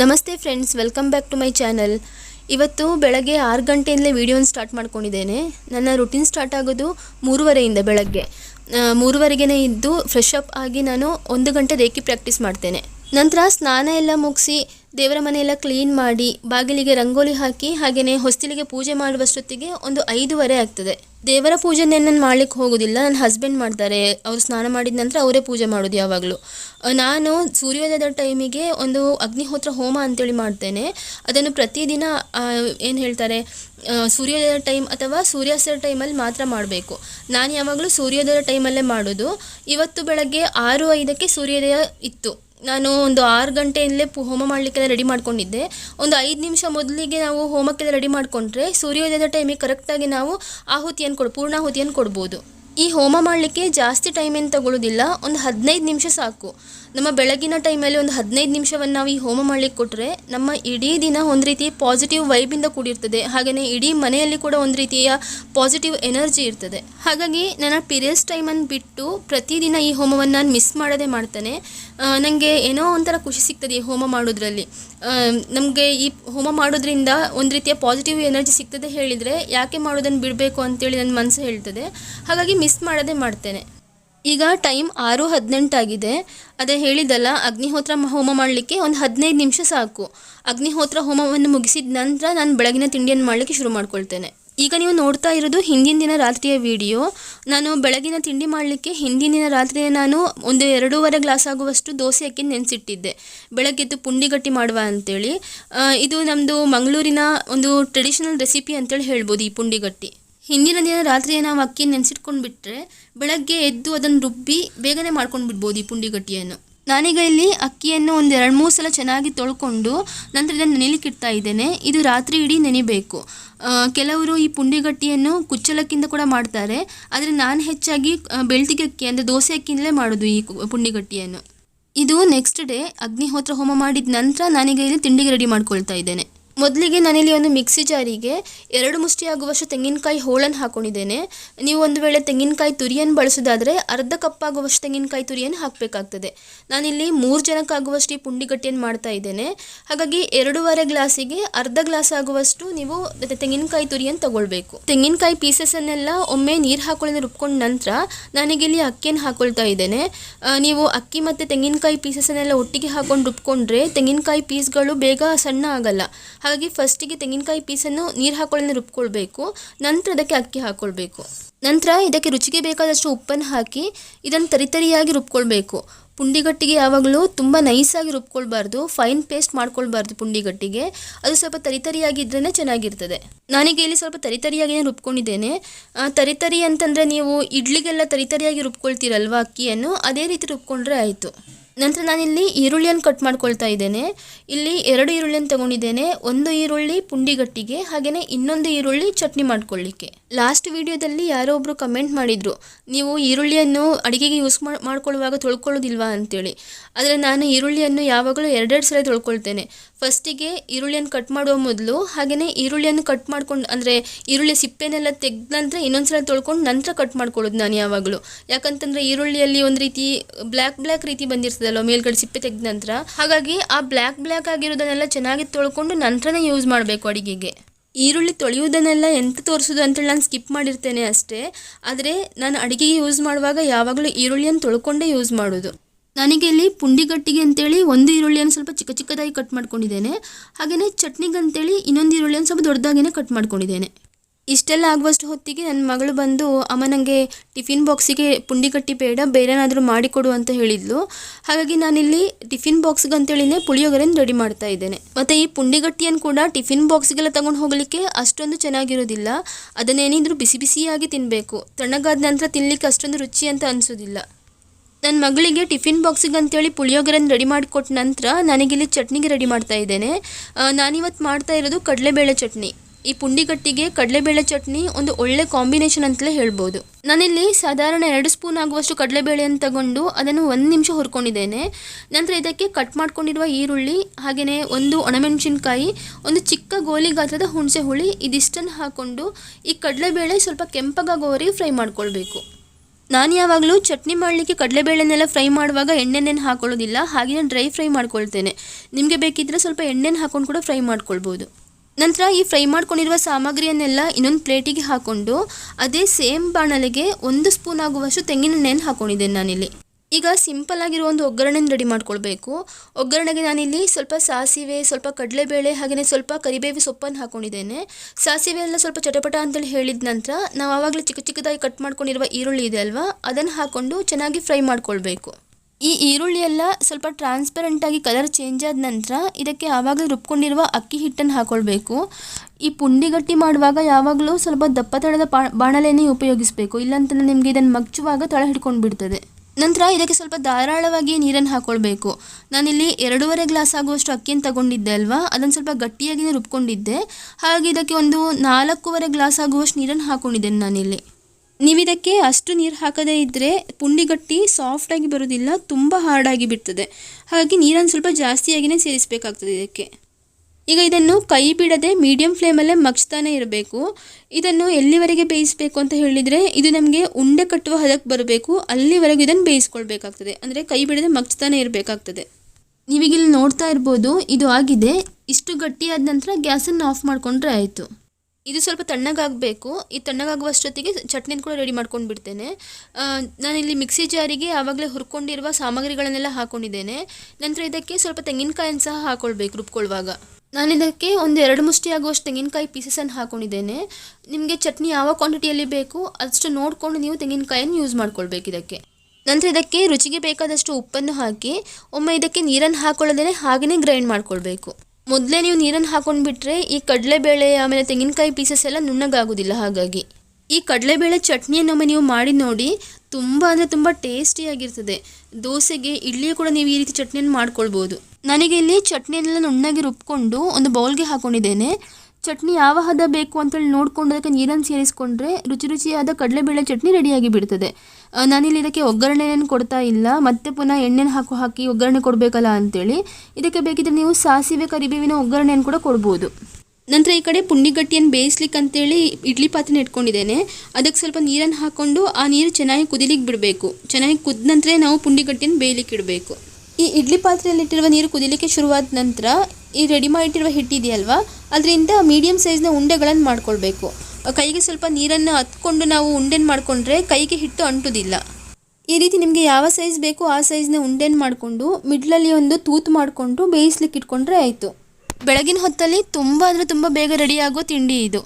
ನಮಸ್ತೆ friends welcome back to my channel ಇವತ್ತು ಬೆಳಗ್ಗೆ ಆರು ಗಂಟೆಯಿಂದಲೇ ವೀಡಿಯೋನ ಸ್ಟಾರ್ಟ್ ಮಾಡ್ಕೊಂಡಿದ್ದೇನೆ. ನನ್ನ ರುಟೀನ್ ಸ್ಟಾರ್ಟ್ ಆಗೋದು ಮೂರುವರೆಯಿಂದ ಬೆಳಗ್ಗೆ. ಮೂರುವರೆಗೆ ಇದ್ದು ಫ್ರೆಶ್ ಅಪ್ ಆಗಿ ನಾನು ಒಂದು ಗಂಟೆ ರೇಖಿ ಪ್ರಾಕ್ಟೀಸ್ ಮಾಡ್ತೇನೆ. ನಂತರ ಸ್ನಾನ ಎಲ್ಲ ಮುಗಿಸಿ ದೇವರ ಮನೆಯೆಲ್ಲ ಕ್ಲೀನ್ ಮಾಡಿ ಬಾಗಿಲಿಗೆ ರಂಗೋಲಿ ಹಾಕಿ ಹಾಗೆಯೇ ಹೊಸ್ತಿಲಿಗೆ ಪೂಜೆ ಮಾಡುವಷ್ಟೊತ್ತಿಗೆ ಒಂದು ಐದೂವರೆ ಆಗ್ತದೆ. ದೇವರ ಪೂಜೆನೇ ನಾನು ಮಾಡ್ಲಿಕ್ಕೆ ಹೋಗೋದಿಲ್ಲ ನನ್ನ ಹಸ್ಬೆಂಡ್ ಮಾಡ್ತಾರೆ. ಅವರು ಸ್ನಾನ ಮಾಡಿದ ನಂತರ ಅವರೇ ಪೂಜೆ ಮಾಡೋದು ಯಾವಾಗಲೂ. ನಾನು ಸೂರ್ಯೋದಯದ ಟೈಮಿಗೆ ಒಂದು ಅಗ್ನಿಹೋತ್ರ ಹೋಮ ಅಂತೇಳಿ ಮಾಡ್ತೇನೆ. ಅದನ್ನು ಪ್ರತಿದಿನ ಏನು ಹೇಳ್ತಾರೆ ಸೂರ್ಯೋದಯದ ಸೂರ್ಯೋದಯ ಟೈಮ್ ಅಥವಾ ಸೂರ್ಯಾಸ್ತ ಟೈಮಲ್ಲಿ ಮಾತ್ರ ಮಾಡಬೇಕು. ನಾನು ಯಾವಾಗಲೂ ಸೂರ್ಯೋದಯದ ಟೈಮಲ್ಲೇ ಮಾಡೋದು. ಇವತ್ತು ಬೆಳಗ್ಗೆ ಆರು ಐದಕ್ಕೆ ಸೂರ್ಯೋದಯ ಇತ್ತು. ನಾನು ಒಂದು ಆರು ಗಂಟೆಯಲ್ಲೇ ಹೋಮ ಮಾಡಲಿಕ್ಕೆಲ್ಲ ರೆಡಿ ಮಾಡ್ಕೊಂಡಿದ್ದೆ. ಒಂದು ಐದು ನಿಮಿಷ ಮೊದಲಿಗೆ ನಾವು ಹೋಮಕ್ಕೆಲ್ಲ ರೆಡಿ ಮಾಡಿಕೊಂಡ್ರೆ ಸೂರ್ಯೋದಯದ ಟೈಮಿಗೆ ಕರೆಕ್ಟಾಗಿ ನಾವು ಆಹುತಿಯನ್ನು ಕೊಡ್, ಪೂರ್ಣಾಹುತಿಯನ್ನು ಕೊಡ್ಬೋದು. ಈ ಹೋಮ ಮಾಡಲಿಕ್ಕೆ ಜಾಸ್ತಿ ಟೈಮ್ ಏನು ತಗೊಳ್ಳೋದಿಲ್ಲ ಒಂದು ಹದಿನೈದು ನಿಮಿಷ ಸಾಕು. ನಮ್ಮ ಬೆಳಗಿನ ಟೈಮಲ್ಲಿ ಒಂದು ಹದಿನೈದು ನಿಮಿಷವನ್ನು ನಾವು ಈ ಹೋಮ ಮಾಡಲಿಕ್ಕೆ ಕೊಟ್ಟರೆ ನಮ್ಮ ಇಡೀ ದಿನ ಒಂದು ರೀತಿ ಪಾಸಿಟಿವ್ ವೈಬಿಂದ ಕೂಡಿರ್ತದೆ. ಹಾಗೆಯೇ ಇಡೀ ಮನೆಯಲ್ಲಿ ಕೂಡ ಒಂದು ರೀತಿಯ ಪಾಸಿಟಿವ್ ಎನರ್ಜಿ ಇರ್ತದೆ. ಹಾಗಾಗಿ ನನ್ನ ಪೀರಿಯಡ್ಸ್ ಟೈಮನ್ನು ಬಿಟ್ಟು ಪ್ರತಿದಿನ ಈ ಹೋಮವನ್ನು ನಾನು ಮಿಸ್ ಮಾಡದೆ ಮಾಡ್ತೇನೆ. ನನಗೆ ಏನೋ ಒಂಥರ ಖುಷಿ ಸಿಗ್ತದೆ ಈ ಹೋಮ ಮಾಡೋದ್ರಲ್ಲಿ. ನಮಗೆ ಈ ಹೋಮ ಮಾಡೋದ್ರಿಂದ ಒಂದು ರೀತಿಯ ಪಾಸಿಟಿವ್ ಎನರ್ಜಿ ಸಿಗ್ತದೆ ಹೇಳಿದರೆ ಯಾಕೆ ಮಾಡೋದನ್ನು ಬಿಡಬೇಕು ಅಂತೇಳಿ ನನ್ನ ಮನಸ್ಸು ಹೇಳ್ತದೆ. ಹಾಗಾಗಿ ಮಿಸ್ ಮಾಡದೆ ಮಾಡ್ತೇನೆ. ಈಗ ಟೈಮ್ ಆರು ಹದಿನೆಂಟಾಗಿದೆ ಅದೇ ಹೇಳಿದಲ್ಲ ಅಗ್ನಿಹೋತ್ರ ಹೋಮ ಮಾಡಲಿಕ್ಕೆ ಒಂದು ಹದಿನೈದು ನಿಮಿಷ ಸಾಕು. ಅಗ್ನಿಹೋತ್ರ ಹೋಮವನ್ನು ಮುಗಿಸಿದ ನಂತರ ನಾನು ಬೆಳಗಿನ ತಿಂಡಿಯನ್ನು ಮಾಡಲಿಕ್ಕೆ ಶುರು ಮಾಡ್ಕೊಳ್ತೇನೆ. ಈಗ ನೀವು ನೋಡ್ತಾ ಇರೋದು ಹಿಂದಿನ ದಿನ ರಾತ್ರಿಯ ವಿಡಿಯೋ. ನಾನು ಬೆಳಗಿನ ತಿಂಡಿ ಮಾಡಲಿಕ್ಕೆ ಹಿಂದಿನ ದಿನ ರಾತ್ರಿಯ ನಾನು ಒಂದು ಎರಡೂವರೆ ಗ್ಲಾಸ್ ಆಗುವಷ್ಟು ದೋಸೆ ಅಕ್ಕಿ ನೆನೆಸಿಟ್ಟಿದ್ದೆ. ಬೆಳಗ್ಗೆ ಎದ್ದು ಪುಂಡಿಗಟ್ಟಿ ಮಾಡುವ ಅಂತೇಳಿ. ಇದು ನಮ್ಮದು ಮಂಗಳೂರಿನ ಒಂದು ಟ್ರೆಡಿಷನಲ್ ರೆಸಿಪಿ ಅಂತೇಳಿ ಹೇಳ್ಬೋದು ಈ ಪುಂಡಿಗಟ್ಟಿ ಹಿಂದಿನ ದಿನ ರಾತ್ರಿ ನಾವು ಅಕ್ಕಿ ನೆನೆಸಿಟ್ಕೊಂಡು ಬಿಟ್ಟರೆ ಬೆಳಗ್ಗೆ ಎದ್ದು ಅದನ್ನು ರುಬ್ಬಿ ಬೇಗನೆ ಮಾಡ್ಕೊಂಡು ಬಿಡ್ಬೋದು ಈ ಪುಂಡಿಗಟ್ಟಿಯನ್ನು. ನಾನೀಗ ಇಲ್ಲಿ ಅಕ್ಕಿಯನ್ನು ಒಂದು ಎರಡು ಮೂರು ಸಲ ಚೆನ್ನಾಗಿ ತೊಳ್ಕೊಂಡು ನಂತರ ಇದನ್ನು ನೆನಲಿಕ್ಕಿಡ್ತಾ ಇದ್ದೇನೆ. ಇದು ರಾತ್ರಿ ಇಡೀ ನೆನಿಬೇಕು. ಕೆಲವರು ಈ ಪುಂಡಿಗಟ್ಟಿಯನ್ನು ಕುಚ್ಚಲಕ್ಕಿಂದ ಕೂಡ ಮಾಡ್ತಾರೆ. ಆದರೆ ನಾನು ಹೆಚ್ಚಾಗಿ ಬೆಳ್ತಿಗೆ ಅಕ್ಕಿ, ಅಂದರೆ ದೋಸೆ ಅಕ್ಕಿಯಿಂದಲೇ ಮಾಡೋದು ಈ ಪುಂಡಿಗಟ್ಟಿಯನ್ನು. ಇದು ನೆಕ್ಸ್ಟ್ ಡೇ ಅಗ್ನಿಹೋತ್ರ ಹೋಮ ಮಾಡಿದ ನಂತರ ನಾನೀಗ ಇಲ್ಲಿ ತಿಂಡಿಗೆ ರೆಡಿ ಮಾಡ್ಕೊಳ್ತಾ ಇದ್ದೇನೆ. ಮೊದಲಿಗೆ ನಾನಿಲ್ಲಿ ಒಂದು ಮಿಕ್ಸಿ ಜಾರಿಗೆ ಎರಡು ಮುಷ್ಟಿ ಆಗುವಷ್ಟು ತೆಂಗಿನಕಾಯಿ ಹೋಳನ್ನು ಹಾಕೊಂಡಿದ್ದೇನೆ. ನೀವು ಒಂದು ವೇಳೆ ತೆಂಗಿನಕಾಯಿ ತುರಿಯನ್ನು ಬಳಸೋದಾದರೆ ಅರ್ಧ ಕಪ್ ಆಗುವಷ್ಟು ತೆಂಗಿನಕಾಯಿ ತುರಿಯನ್ನು ಹಾಕಬೇಕಾಗ್ತದೆ. ನಾನಿಲ್ಲಿ ಮೂರು ಜನಕ್ಕಾಗುವಷ್ಟು ಈ ಪುಂಡಿಗಟ್ಟಿಯನ್ನು ಮಾಡ್ತಾ ಇದ್ದೇನೆ. ಹಾಗಾಗಿ ಎರಡೂವರೆ ಗ್ಲಾಸಿಗೆ ಅರ್ಧ ಗ್ಲಾಸ್ ಆಗುವಷ್ಟು ನೀವು ತೆಂಗಿನಕಾಯಿ ತುರಿಯನ್ನು ತಗೊಳ್ಬೇಕು. ತೆಂಗಿನಕಾಯಿ ಪೀಸಸನ್ನೆಲ್ಲ ಒಮ್ಮೆ ನೀರು ಹಾಕೊಳ್ಳೋದು ರುಬ್ಕೊಂಡ ನಂತರ ನನಗೆ ಇಲ್ಲಿ ಅಕ್ಕಿಯನ್ನು ಹಾಕೊಳ್ತಾ ಇದ್ದೇನೆ. ನೀವು ಅಕ್ಕಿ ಮತ್ತು ತೆಂಗಿನಕಾಯಿ ಪೀಸಸನ್ನೆಲ್ಲ ಒಟ್ಟಿಗೆ ಹಾಕೊಂಡು ರುಬ್ಕೊಂಡ್ರೆ ತೆಂಗಿನಕಾಯಿ ಪೀಸ್ಗಳು ಬೇಗ ಸಣ್ಣ ಆಗಲ್ಲ. ಹಾಗಾಗಿ ಫಸ್ಟಿಗೆ ತೆಂಗಿನಕಾಯಿ ಪೀಸನ್ನು ನೀರು ಹಾಕೊಳ್ಳೋದನ್ನು ರುಬ್ಕೊಳ್ಬೇಕು. ನಂತರ ಅದಕ್ಕೆ ಅಕ್ಕಿ ಹಾಕ್ಕೊಳ್ಬೇಕು ನಂತರ ಇದಕ್ಕೆ ರುಚಿಗೆ ಬೇಕಾದಷ್ಟು ಉಪ್ಪನ್ನು ಹಾಕಿ ಇದನ್ನು ತರಿತರಿಯಾಗಿ ರುಬ್ಕೊಳ್ಬೇಕು. ಪುಂಡಿಗಟ್ಟಿಗೆ ಯಾವಾಗಲೂ ತುಂಬ ನೈಸಾಗಿ ರುಬ್ಕೊಳ್ಬಾರ್ದು. Fine paste ಮಾಡ್ಕೊಳ್ಬಾರ್ದು ಪುಂಡಿಗಟ್ಟಿಗೆ. ಅದು ಸ್ವಲ್ಪ ತರಿತರಿಯಾಗಿದ್ರೇ ಚೆನ್ನಾಗಿರ್ತದೆ. ನನಗೆ ಇಲ್ಲಿ ಸ್ವಲ್ಪ ತರಿತರಿಯಾಗಿನೇ ರುಬ್ಕೊಂಡಿದ್ದೇನೆ. ತರಿತರಿ ಅಂತಂದರೆ ನೀವು ಇಡ್ಲಿಗೆಲ್ಲ ತರಿತರಿಯಾಗಿ ರುಬ್ಕೊಳ್ತೀರಲ್ವ ಅಕ್ಕಿಯನ್ನು? ಅದೇ ರೀತಿ ರುಬ್ಕೊಂಡ್ರೆ ಆಯಿತು. ನಂತರ ನಾನಿಲ್ಲಿ ಈರುಳ್ಳಿಯನ್ನು ಕಟ್ ಮಾಡ್ಕೊಳ್ತಾ ಇದ್ದೇನೆ. ಇಲ್ಲಿ ಎರಡು ಈರುಳ್ಳಿಯನ್ನು ತಗೊಂಡಿದ್ದೇನೆ. ಒಂದು ಈರುಳ್ಳಿ ಪುಂಡಿಗಟ್ಟಿಗೆ ಹಾಗೆಯೇ ಇನ್ನೊಂದು ಈರುಳ್ಳಿ ಚಟ್ನಿ ಮಾಡ್ಕೊಳ್ಳಿಕ್ಕೆ ಲಾಸ್ಟ್ ವಿಡಿಯೋದಲ್ಲಿ ಯಾರೋ ಒಬ್ಬರು ಕಮೆಂಟ್ ಮಾಡಿದರು, ನೀವು ಈರುಳ್ಳಿಯನ್ನು ಅಡುಗೆಗೆ ಯೂಸ್ ಮಾಡ್ಕೊಳ್ಳುವಾಗ ತೊಳ್ಕೊಳ್ಳೋದಿಲ್ವಾ? ಅಂತೇಳಿ. ಆದರೆ ನಾನು ಈರುಳ್ಳಿಯನ್ನು ಯಾವಾಗಲೂ ಎರಡೆರಡು ಸಲ ತೊಳ್ಕೊಳ್ತೇನೆ. ಫಸ್ಟಿಗೆ ಈರುಳ್ಳಿಯನ್ನು ಕಟ್ ಮಾಡುವ ಮೊದಲು ಹಾಗೆಯೇ ಈರುಳ್ಳಿಯನ್ನು ಕಟ್ ಮಾಡ್ಕೊಂಡು, ಅಂದರೆ ಈರುಳ್ಳಿ ಸಿಪ್ಪೆನೆಲ್ಲ ತೆಗೆದ ನಂತರ ಇನ್ನೊಂದು ಸಲ ತೊಳ್ಕೊಂಡು ನಂತರ ಕಟ್ ಮಾಡ್ಕೊಳ್ಳೋದು ನಾನು ಯಾವಾಗಲೂ. ಯಾಕಂತಂದರೆ ಈರುಳ್ಳಿಯಲ್ಲಿ ಒಂದು ರೀತಿ ಬ್ಲ್ಯಾಕ್ ಬ್ಲ್ಯಾಕ್ ರೀತಿ ಬಂದಿರ್ತದಲ್ಲ ಮೇಲ್ಗಡೆ ಸಿಪ್ಪೆ ತೆಗೆದ ನಂತರ? ಹಾಗಾಗಿ ಆ ಬ್ಲ್ಯಾಕ್ ಬ್ಲ್ಯಾಕ್ ಆಗಿರೋದನ್ನೆಲ್ಲ ಚೆನ್ನಾಗಿ ತೊಳ್ಕೊಂಡು ನಂತರನೇ ಯೂಸ್ ಮಾಡಬೇಕು ಅಡಿಗೆಗೆ. ಈರುಳ್ಳಿ ತೊಳೆಯುವುದನ್ನೆಲ್ಲ ಎಂತ ತೋರಿಸೋದು ಅಂತೇಳಿ ನಾನು ಸ್ಕಿಪ್ ಮಾಡಿರ್ತೇನೆ ಅಷ್ಟೇ. ಆದರೆ ನಾನು ಅಡುಗೆಗೆ ಯೂಸ್ ಮಾಡುವಾಗ ಯಾವಾಗಲೂ ಈರುಳ್ಳಿಯನ್ನು ತೊಳ್ಕೊಂಡೇ ಯೂಸ್ ಮಾಡೋದು. ನನಗೆ ಇಲ್ಲಿ ಪುಂಡಿಗಟ್ಟಿಗೆ ಅಂತೇಳಿ ಒಂದು ಈರುಳ್ಳಿಯನ್ನು ಸ್ವಲ್ಪ ಚಿಕ್ಕ ಚಿಕ್ಕದಾಗಿ ಕಟ್ ಮಾಡ್ಕೊಂಡಿದ್ದೇನೆ. ಹಾಗೆಯೇ ಚಟ್ನಿಗಂತೇಳಿ ಇನ್ನೊಂದು ಈರುಳ್ಳಿಯನ್ನು ಸ್ವಲ್ಪ ದೊಡ್ಡದಾಗಿನೇ ಕಟ್ ಮಾಡ್ಕೊಂಡಿದ್ದೇನೆ. ಇಷ್ಟೆಲ್ಲ ಆಗುವಷ್ಟು ಹೊತ್ತಿಗೆ ನನ್ನ ಮಗಳು ಬಂದು, ಅಮ್ಮ ನನಗೆ ಟಿಫಿನ್ ಬಾಕ್ಸಿಗೆ ಪುಂಡಿಗಟ್ಟಿ ಬೇಡ, ಬೇರೆನಾದರೂ ಮಾಡಿಕೊಡು ಅಂತ ಹೇಳಿದ್ಲು. ಹಾಗಾಗಿ ನಾನಿಲ್ಲಿ ಟಿಫಿನ್ ಬಾಕ್ಸ್ಗೆ ಅಂತೇಳಿನೇ ಪುಳಿಯೋಗರೆಯನ್ನು ರೆಡಿ ಮಾಡ್ತಾ ಇದ್ದೇನೆ. ಮತ್ತು ಈ ಪುಂಡಿಗಟ್ಟಿಯನ್ನು ಕೂಡ ಟಿಫಿನ್ ಬಾಕ್ಸ್ಗೆಲ್ಲ ತಗೊಂಡು ಹೋಗಲಿಕ್ಕೆ ಅಷ್ಟೊಂದು ಚೆನ್ನಾಗಿರೋದಿಲ್ಲ. ಅದನ್ನೇನಿದ್ರೂ ಬಿಸಿ ಬಿಸಿಯಾಗಿ ತಿನ್ನಬೇಕು ತಣ್ಣಗಾದ ನಂತರ ತಿನ್ನಲಿಕ್ಕೆ ಅಷ್ಟೊಂದು ರುಚಿ ಅಂತ ಅನಿಸೋದಿಲ್ಲ. ನನ್ನ ಮಗಳಿಗೆ ಟಿಫಿನ್ ಬಾಕ್ಸಿಗೆ ಅಂತೇಳಿ ಪುಳಿಯೋಗರೆನ ರೆಡಿ ಮಾಡಿಕೊಟ್ಟ ನಂತರ ನನಗಿಲ್ಲಿ ಚಟ್ನಿಗೆ ರೆಡಿ ಮಾಡ್ತಾ ಇದ್ದೇನೆ. ನಾನಿವತ್ತು ಮಾಡ್ತಾ ಇರೋದು ಕಡಲೆಬೇಳೆ ಚಟ್ನಿ. ಈ ಪುಂಡಿಗಟ್ಟಿಗೆ ಕಡಲೆಬೇಳೆ ಚಟ್ನಿ ಒಂದು ಒಳ್ಳೆ ಕಾಂಬಿನೇಷನ್ ಅಂತಲೇ ಹೇಳ್ಬೋದು. ನಾನಿಲ್ಲಿ ಸಾಧಾರಣ ಎರಡು ಸ್ಪೂನ್ ಆಗುವಷ್ಟು ಕಡಲೆಬೇಳೆಯನ್ನು ತಗೊಂಡು ಅದನ್ನು ಒಂದು ನಿಮಿಷ ಹುರ್ಕೊಂಡಿದ್ದೇನೆ. ನಂತರ ಇದಕ್ಕೆ ಕಟ್ ಮಾಡ್ಕೊಂಡಿರುವ ಈರುಳ್ಳಿ ಹಾಗೆಯೇ ಒಂದು ಒಣಮೆಣಸಿನ್ಕಾಯಿ, ಒಂದು ಚಿಕ್ಕ ಗೋಲಿ ಗಾತ್ರದ ಹುಣಸೆ ಹುಳಿ ಇದಿಷ್ಟನ್ನು ಹಾಕ್ಕೊಂಡು ಈ ಕಡಲೆಬೇಳೆ ಸ್ವಲ್ಪ ಕೆಂಪಗಾಗೋವರೆಗೆ ಫ್ರೈ ಮಾಡ್ಕೊಳ್ಬೇಕು. ನಾನು ಯಾವಾಗಲೂ ಚಟ್ನಿ ಮಾಡಲಿಕ್ಕೆ ಕಡಲೆಬೇಳೆನೆಲ್ಲ ಫ್ರೈ ಮಾಡುವಾಗ ಎಣ್ಣೆನೇನು ಹಾಕೊಳ್ಳೋದಿಲ್ಲ, ಹಾಗೆ ನಾನು ಡ್ರೈ ಫ್ರೈ ಮಾಡ್ಕೊಳ್ತೇನೆ. ನಿಮಗೆ ಬೇಕಿದ್ದರೆ ಸ್ವಲ್ಪ ಎಣ್ಣೆನ ಹಾಕೊಂಡು ಕೂಡ ಫ್ರೈ ಮಾಡ್ಕೊಳ್ಬೋದು. ನಂತರ ಈ ಫ್ರೈ ಮಾಡ್ಕೊಂಡಿರುವ ಸಾಮಗ್ರಿಯನ್ನೆಲ್ಲ ಇನ್ನೊಂದು ಪ್ಲೇಟಿಗೆ ಹಾಕ್ಕೊಂಡು ಅದೇ ಸೇಮ್ ಬಾಣಲೆಗೆ ಒಂದು ಸ್ಪೂನ್ ಆಗುವಷ್ಟು ತೆಂಗಿನೆಣ್ಣೆಯನ್ನು ಹಾಕ್ಕೊಂಡಿದ್ದೇನೆ ನಾನಿಲ್ಲಿ. ಈಗ ಸಿಂಪಲ್ ಆಗಿರೋ ಒಂದು ಒಗ್ಗರಣೆನ ರೆಡಿ ಮಾಡ್ಕೊಳ್ಬೇಕು. ಒಗ್ಗರಣೆಗೆ ನಾನಿಲ್ಲಿ ಸ್ವಲ್ಪ ಸಾಸಿವೆ, ಸ್ವಲ್ಪ ಕಡಲೆಬೇಳೆ ಹಾಗೆಯೇ ಸ್ವಲ್ಪ ಕರಿಬೇವು ಸೊಪ್ಪನ್ನು ಹಾಕ್ಕೊಂಡಿದ್ದೇನೆ ಸಾಸಿವೆ ಎಲ್ಲ ಸ್ವಲ್ಪ ಚಟಪಟ ಅಂತೇಳಿ ಹೇಳಿದ ನಂತರ ನಾವು ಆವಾಗಲೇ ಚಿಕ್ಕ ಚಿಕ್ಕದಾಗಿ ಕಟ್ ಮಾಡ್ಕೊಂಡಿರುವ ಈರುಳ್ಳಿ ಇದೆ ಅಲ್ವಾ? ಅದನ್ನು ಹಾಕ್ಕೊಂಡು ಚೆನ್ನಾಗಿ ಫ್ರೈ ಮಾಡ್ಕೊಳ್ಬೇಕು. ಈ ಈರುಳ್ಳಿ ಎಲ್ಲ ಸ್ವಲ್ಪ ಟ್ರಾನ್ಸ್ಪರೆಂಟ್ ಆಗಿ ಕಲರ್ ಚೇಂಜ್ ಆದ ನಂತರ ಇದಕ್ಕೆ ಆವಾಗಲೇ ರುಬ್ಕೊಂಡಿರುವ ಅಕ್ಕಿ ಹಿಟ್ಟನ್ನು ಹಾಕ್ಕೊಳ್ಬೇಕು ಈ ಪುಂಡಿ ಗಟ್ಟಿ ಮಾಡುವಾಗ ಯಾವಾಗಲೂ ಸ್ವಲ್ಪ ದಪ್ಪ ತಳದ ಬಾಣಲೆಯನ್ನೇ ಉಪಯೋಗಿಸಬೇಕು. ಇಲ್ಲಾಂತಂದರೆ ನಿಮಗೆ ಇದನ್ನು ಮಗ್ಚುವಾಗ ತಳ ಹಿಡ್ಕೊಂಡು ಬಿಡ್ತದೆ ನಂತರ ಇದಕ್ಕೆ ಸ್ವಲ್ಪ ಧಾರಾಳವಾಗಿ ನೀರನ್ನು ಹಾಕೊಳ್ಬೇಕು. ನಾನಿಲ್ಲಿ ಎರಡೂವರೆ ಗ್ಲಾಸ್ ಆಗುವಷ್ಟು ಅಕ್ಕಿಯನ್ನು ತಗೊಂಡಿದ್ದೆ ಅಲ್ವಾ? ಅದನ್ನು ಸ್ವಲ್ಪ ಗಟ್ಟಿಯಾಗಿಯೇ ರುಬ್ಕೊಂಡಿದ್ದೆ. ಹಾಗೆ ಇದಕ್ಕೆ ಒಂದು ನಾಲ್ಕೂವರೆ ಗ್ಲಾಸ್ ಆಗುವಷ್ಟು ನೀರನ್ನು ಹಾಕ್ಕೊಂಡಿದ್ದೇನೆ ನಾನಿಲ್ಲಿ. ನೀವು ಇದಕ್ಕೆ ಅಷ್ಟು ನೀರು ಹಾಕದೇ ಇದ್ದರೆ ಪುಂಡಿ ಗಟ್ಟಿ ಸಾಫ್ಟಾಗಿ ಬರೋದಿಲ್ಲ ತುಂಬ ಹಾರ್ಡಾಗಿ ಬಿಡ್ತದೆ. ಹಾಗಾಗಿ ನೀರನ್ನು ಸ್ವಲ್ಪ ಜಾಸ್ತಿಯಾಗಿಯೇ ಸೇರಿಸಬೇಕಾಗ್ತದೆ ಇದಕ್ಕೆ. ಈಗ ಇದನ್ನು ಕೈ ಬಿಡದೆ ಮೀಡಿಯಂ ಫ್ಲೇಮಲ್ಲೇ ಮಗ್ಚ್ತಾನೆ ಇರಬೇಕು. ಇದನ್ನು ಎಲ್ಲಿವರೆಗೆ ಬೇಯಿಸಬೇಕು ಅಂತ ಹೇಳಿದರೆ ಇದು ನಮಗೆ ಉಂಡೆ ಕಟ್ಟುವ ಹದಕ್ಕೆ ಬರಬೇಕು. ಅಲ್ಲಿವರೆಗೂ ಇದನ್ನು ಬೇಯಿಸ್ಕೊಳ್ಬೇಕಾಗ್ತದೆ. ಅಂದರೆ ಕೈ ಬಿಡದೆ ಮಗ್ಚ್ತಾನೆ ಇರಬೇಕಾಗ್ತದೆ. ನೀವೀಗಿಲ್ಲಿ ನೋಡ್ತಾ ಇರ್ಬೋದು, ಇದು ಆಗಿದೆ. ಇಷ್ಟು ಗಟ್ಟಿಯಾದ ನಂತರ ಗ್ಯಾಸನ್ನು ಆಫ್ ಮಾಡಿಕೊಂಡ್ರೆ ಆಯಿತು. ಇದು ಸ್ವಲ್ಪ ತಣ್ಣಗಾಗಬೇಕು. ಈ ತಣ್ಣಗಾಗುವಷ್ಟೊತ್ತಿಗೆ ಚಟ್ನಿನ ಕೂಡ ರೆಡಿ ಮಾಡ್ಕೊಂಡು ಬಿಡ್ತೇನೆ ನಾನಿಲ್ಲಿ ಮಿಕ್ಸಿ ಜಾರಿಗೆ ಆವಾಗಲೇ ಹುರ್ಕೊಂಡಿರುವ ಸಾಮಗ್ರಿಗಳನ್ನೆಲ್ಲ ಹಾಕ್ಕೊಂಡಿದ್ದೇನೆ ನಂತರ ಇದಕ್ಕೆ ಸ್ವಲ್ಪ ತೆಂಗಿನಕಾಯನ್ನು ಸಹ ಹಾಕ್ಕೊಳ್ಬೇಕು ರುಬ್ಕೊಳ್ಳುವಾಗ. ನಾನು ಇದಕ್ಕೆ ಒಂದು ಎರಡು ಮುಷ್ಟಿ ಆಗುವಷ್ಟು ತೆಂಗಿನಕಾಯಿ ಪೀಸಸನ್ನು ಹಾಕೊಂಡಿದ್ದೇನೆ. ನಿಮಗೆ ಚಟ್ನಿ ಯಾವ ಕ್ವಾಂಟಿಟಿಯಲ್ಲಿ ಬೇಕು ಅಷ್ಟು ನೋಡಿಕೊಂಡು ನೀವು ತೆಂಗಿನಕಾಯನ್ನು ಯೂಸ್ ಮಾಡ್ಕೊಳ್ಬೇಕು ಇದಕ್ಕೆ. ನಂತರ ಇದಕ್ಕೆ ರುಚಿಗೆ ಬೇಕಾದಷ್ಟು ಉಪ್ಪನ್ನು ಹಾಕಿ, ಒಮ್ಮೆ ಇದಕ್ಕೆ ನೀರನ್ನು ಹಾಕೊಳ್ಳದೇ ಹಾಗೆಯೇ ಗ್ರೈಂಡ್ ಮಾಡ್ಕೊಳ್ಬೇಕು. ಮೊದಲೇ ನೀವು ನೀರನ್ನು ಹಾಕೊಂಡು ಬಿಟ್ಟರೆ ಈ ಕಡಲೆಬೇಳೆ, ಆಮೇಲೆ ತೆಂಗಿನಕಾಯಿ ಪೀಸಸ್ ಎಲ್ಲ ನುಣ್ಣಗಾಗೋದಿಲ್ಲ ಹಾಗಾಗಿ. ಈ ಕಡಲೆಬೇಳೆ ಚಟ್ನಿಯನ್ನು ಒಮ್ಮೆ ನೀವು ಮಾಡಿ ನೋಡಿ, ತುಂಬ ಅಂದರೆ ತುಂಬ ಟೇಸ್ಟಿಯಾಗಿರ್ತದೆ ದೋಸೆಗೆ, ಇಡ್ಲಿಯೂ ಕೂಡ ನೀವು ಈ ರೀತಿ ಚಟ್ನಿಯನ್ನು ಮಾಡ್ಕೊಳ್ಬೋದು. ನನಗೆ ಇಲ್ಲಿ ಚಟ್ನಿಯನ್ನೆಲ್ಲ ನುಣ್ಣಗೆ ರುಬ್ಕೊಂಡು ಒಂದು ಬೌಲ್ಗೆ ಹಾಕೊಂಡಿದ್ದೇನೆ. ಚಟ್ನಿ ಯಾವ ಹದ ಬೇಕು ಅಂತೇಳಿ ನೋಡಿಕೊಂಡು ಅದಕ್ಕೆ ನೀರನ್ನು ಸೇರಿಸ್ಕೊಂಡ್ರೆ ರುಚಿ ರುಚಿಯಾದ ಕಡಲೆಬೇಳೆ ಚಟ್ನಿ ರೆಡಿಯಾಗಿ ಬಿಡ್ತದೆ. ನಾನಿಲ್ಲಿ ಇದಕ್ಕೆ ಒಗ್ಗರಣೆಯನ್ನು ಕೊಡ್ತಾ ಇಲ್ಲ. ಮತ್ತೆ ಪುನಃ ಎಣ್ಣೆನ ಹಾಕು ಹಾಕಿ ಒಗ್ಗರಣೆ ಕೊಡಬೇಕಲ್ಲ ಅಂತೇಳಿ. ಇದಕ್ಕೆ ಬೇಕಿದ್ರೆ ನೀವು ಸಾಸಿವೆ, ಕರಿಬೇವಿನ ಒಗ್ಗರಣೆಯನ್ನು ಕೂಡ ಕೊಡ್ಬೋದು. ನಂತರ ಈ ಕಡೆ ಪುಂಡಿಗಟ್ಟಿಯನ್ನು ಬೇಯಿಸ್ಲಿಕ್ಕೆ ಅಂತೇಳಿ ಇಡ್ಲಿ ಪಾತ್ರೆನ ಇಟ್ಕೊಂಡಿದ್ದೇನೆ. ಅದಕ್ಕೆ ಸ್ವಲ್ಪ ನೀರನ್ನು ಹಾಕ್ಕೊಂಡು ಆ ನೀರು ಚೆನ್ನಾಗಿ ಕುದಿಲಿಕ್ಕೆ ಬಿಡಬೇಕು. ಚೆನ್ನಾಗಿ ಕುದ್ದ ನಂತರ ನಾವು ಪುಂಡಿಗಟ್ಟಿಯನ್ನು ಬೇಯಲಿಕ್ಕೆ ಇಡಬೇಕು. ಈ ಇಡ್ಲಿ ಪಾತ್ರೆಯಲ್ಲಿಟ್ಟಿರುವ ನೀರು ಕುದಿಲಿಕ್ಕೆ ಶುರುವಾದ ನಂತರ ಈ ರೆಡಿ ಮಾಡಿಟ್ಟಿರುವ ಹಿಟ್ಟಿದೆಯಲ್ವಾ ಅದರಿಂದ ಮೀಡಿಯಮ್ ಸೈಜ್ನ ಉಂಡೆಗಳನ್ನು ಮಾಡ್ಕೊಳ್ಬೇಕು. ಕೈಗೆ ಸ್ವಲ್ಪ ನೀರನ್ನು ಹತ್ಕೊಂಡು ನಾವು ಉಂಡೆನ ಮಾಡಿಕೊಂಡ್ರೆ ಕೈಗೆ ಹಿಟ್ಟು ಅಂಟುವುದಿಲ್ಲ ಈ ರೀತಿ ನಿಮಗೆ ಯಾವ ಸೈಜ್ ಬೇಕು ಆ ಸೈಜ್ನ ಉಂಡೆನ ಮಾಡಿಕೊಂಡು ಮಿಡ್ಲಲ್ಲಿ ಒಂದು ತೂತು ಮಾಡಿಕೊಂಡು ಬೇಯಿಸ್ಲಿಕ್ಕೆ ಇಟ್ಕೊಂಡ್ರೆ ಆಯಿತು. ಬೆಳಗಿನ ಹೊತ್ತಲ್ಲಿ ತುಂಬ ಅಂದರೆ ತುಂಬ ಬೇಗ ರೆಡಿ ಆಗೋ ತಿಂಡಿ ಇದು.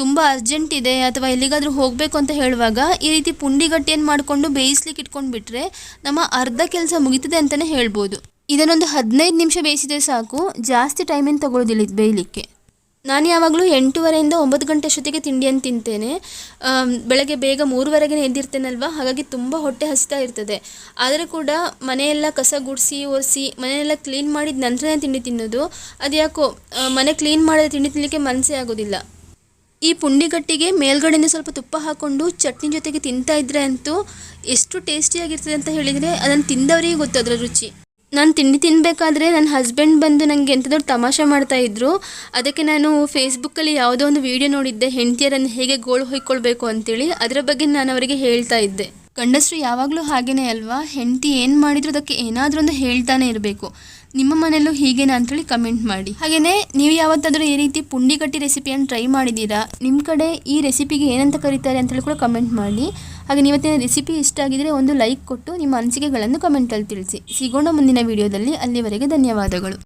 ತುಂಬ ಅರ್ಜೆಂಟ್ ಇದೆ ಅಥವಾ ಎಲ್ಲಿಗಾದರೂ ಹೋಗಬೇಕು ಅಂತ ಹೇಳುವಾಗ ಈ ರೀತಿ ಪುಂಡಿಗಟ್ಟಿಯನ್ನು ಮಾಡಿಕೊಂಡು ಬೇಯಿಸ್ಲಿಕ್ಕೆ ಇಟ್ಕೊಂಡು ಬಿಟ್ಟರೆ ನಮ್ಮ ಅರ್ಧ ಕೆಲಸ ಮುಗಿತದೆ ಅಂತಲೇ ಹೇಳ್ಬೋದು. ಇದನ್ನೊಂದು ಹದಿನೈದು ನಿಮಿಷ ಬೇಯಿಸಿದರೆ ಸಾಕು. ಜಾಸ್ತಿ ಟೈಮಿಂದ ತಗೊಳ್ಳೋದಿಲ್ಲ ಇದು ಬೇಯಲಿಕ್ಕೆ. ನಾನು ಯಾವಾಗಲೂ ಎಂಟೂವರೆಯಿಂದ ಒಂಬತ್ತು ಗಂಟೆ ಅಷ್ಟೊತ್ತಿಗೆ ತಿಂಡಿಯನ್ನು ತಿಂತೇನೆ. ಬೆಳಗ್ಗೆ ಬೇಗ ಮೂರುವರೆಗೆ ಎದ್ದಿರ್ತೇನಲ್ವ? ಹಾಗಾಗಿ ತುಂಬ ಹೊಟ್ಟೆ ಹಸಿತಾ ಇರ್ತದೆ. ಆದರೆ ಕೂಡ ಮನೆಯೆಲ್ಲ ಕಸ ಗುಡಿಸಿ, ಒರೆಸಿ, ಮನೆಯೆಲ್ಲ ಕ್ಲೀನ್ ಮಾಡಿದ ನಂತರನೇ ತಿಂಡಿ ತಿನ್ನೋದು. ಅದು ಯಾಕೋ ಮನೆ ಕ್ಲೀನ್ ಮಾಡಿದ ತಿಂಡಿ ತಿನ್ನಲಿಕ್ಕೆ ಮನಸ್ಸೇ ಆಗೋದಿಲ್ಲ. ಈ ಪುಂಡಿಗಟ್ಟಿಗೆ ಮೇಲ್ಗಡೆಯಿಂದ ಸ್ವಲ್ಪ ತುಪ್ಪ ಹಾಕ್ಕೊಂಡು ಚಟ್ನಿ ಜೊತೆಗೆ ತಿಂತಾ ಇದ್ರೆ ಅಂತೂ ಎಷ್ಟು ಟೇಸ್ಟಿಯಾಗಿರ್ತದೆ ಅಂತ ಹೇಳಿದರೆ ಅದನ್ನು ತಿಂದವರಿಗೆ ಗೊತ್ತು ಅದರ ರುಚಿ. ನಾನು ತಿಂಡಿ ತಿನ್ನಬೇಕಾದ್ರೆ ನನ್ನ ಹಸ್ಬೆಂಡ್ ಬಂದು ನನಗೆ ಎಂಥದೋ ತಮಾಷೆ ಮಾಡ್ತಾ ಇದ್ರು. ಅದಕ್ಕೆ ನಾನು ಫೇಸ್ಬುಕ್ಕಲ್ಲಿ ಯಾವುದೋ ಒಂದು ವಿಡಿಯೋ ನೋಡಿದ್ದೆ, ಹೆಂಡತಿಯರನ್ನು ಹೇಗೆ ಗೋಳು ಹೊಯ್ಕೊಳ್ಬೇಕು ಅಂತೇಳಿ. ಅದರ ಬಗ್ಗೆ ನಾನು ಅವರಿಗೆ ಹೇಳ್ತಾ ಇದ್ದೆ. ಗಂಡಸರು ಯಾವಾಗಲೂ ಹಾಗೇನೆ ಅಲ್ವಾ? ಹೆಂಡತಿ ಏನು ಮಾಡಿದ್ರು ಅದಕ್ಕೆ ಏನಾದರೂ ಒಂದು ಹೇಳ್ತಾನೆ ಇರಬೇಕು. ನಿಮ್ಮ ಮನೆಯಲ್ಲೂ ಹೀಗೇನಾ ಅಂತೇಳಿ ಕಮೆಂಟ್ ಮಾಡಿ. ಹಾಗೆಯೇ ನೀವು ಯಾವತ್ತಾದರೂ ಈ ರೀತಿ ಪುಂಡಿಗಟ್ಟಿ ರೆಸಿಪಿಯನ್ನು ಟ್ರೈ ಮಾಡಿದ್ದೀರಾ? ನಿಮ್ಮ ಕಡೆ ಈ ರೆಸಿಪಿಗೆ ಏನಂತ ಕರೀತಾರೆ ಅಂತೇಳಿ ಕೂಡ ಕಮೆಂಟ್ ಮಾಡಿ. ಹಾಗೆ ನೀವತ್ತಿನ ರೆಸಿಪಿ ಇಷ್ಟ ಆಗಿದ್ರೆ ಒಂದು ಲೈಕ್ ಕೊಟ್ಟು ನಿಮ್ಮ ಅನಿಸಿಕೆಗಳನ್ನು ಕಮೆಂಟಲ್ಲಿ ತಿಳಿಸಿ. ಸಿಗೋಣ ಮುಂದಿನ ವಿಡಿಯೋದಲ್ಲಿ ಅಲ್ಲಿವರೆಗೆ ಧನ್ಯವಾದಗಳು.